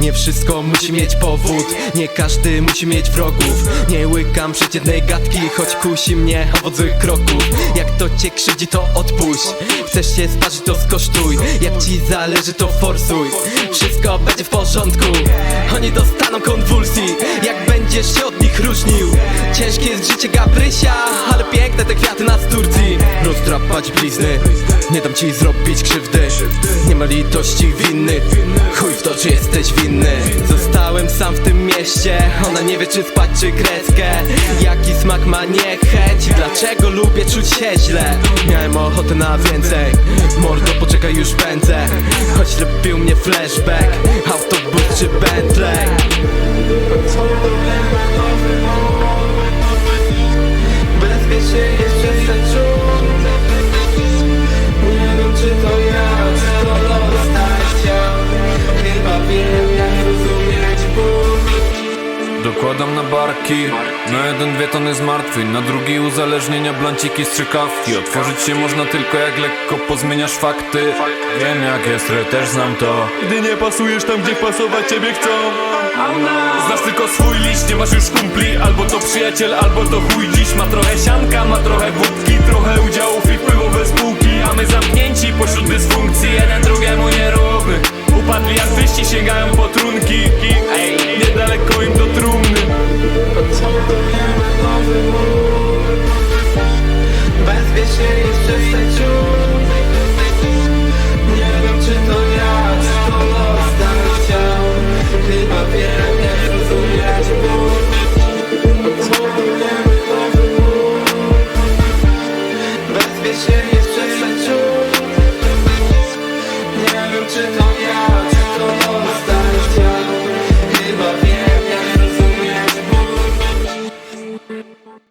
Nie wszystko musi mieć powód Nie każdy musi mieć wrogów. Nie łykam przeciętnej gadki Choć kusi mnie owoc złych kroków. Jak to cię krzywdzi to odpuść. Chcesz się sparzyć to skosztuj. Jak ci zależy to forsuj. Wszystko będzie w porządku. Oni dostaną konwulsji. Jak będziesz się od nich różnił? Ciężkie jest życie Gabrysia Ale piękne te kwiaty na z Turcji Rozdrapać blizny. Nie dam ci zrobić krzywdy. Nie ma litości winnych to czy jesteś winny? Zostałem sam w tym mieście Ona nie wie czy spać czy kreskę Jaki smak ma niechęć Dlaczego lubię czuć się źle? Miałem ochotę na więcej. Mordo poczekaj już pędzę. Choć lepił mnie flashback. Autobus czy Bentley Dokładam na barki. Na jeden dwie tony zmartwień Na drugi uzależnienia, blanciki, strzykawki. Otworzyć się można tylko jak lekko pozmieniasz fakty. Wiem jak jest, re, też znam to. Gdy nie pasujesz tam gdzie pasować ciebie chcą. Znasz tylko swój liść, nie masz już kumpli. Albo to przyjaciel, albo to chuj. Dziś Ma trochę sianka, ma trochę wódki Trochę udziałów i wpływów bez spółki. A my zamknięci pośród dysfunkcji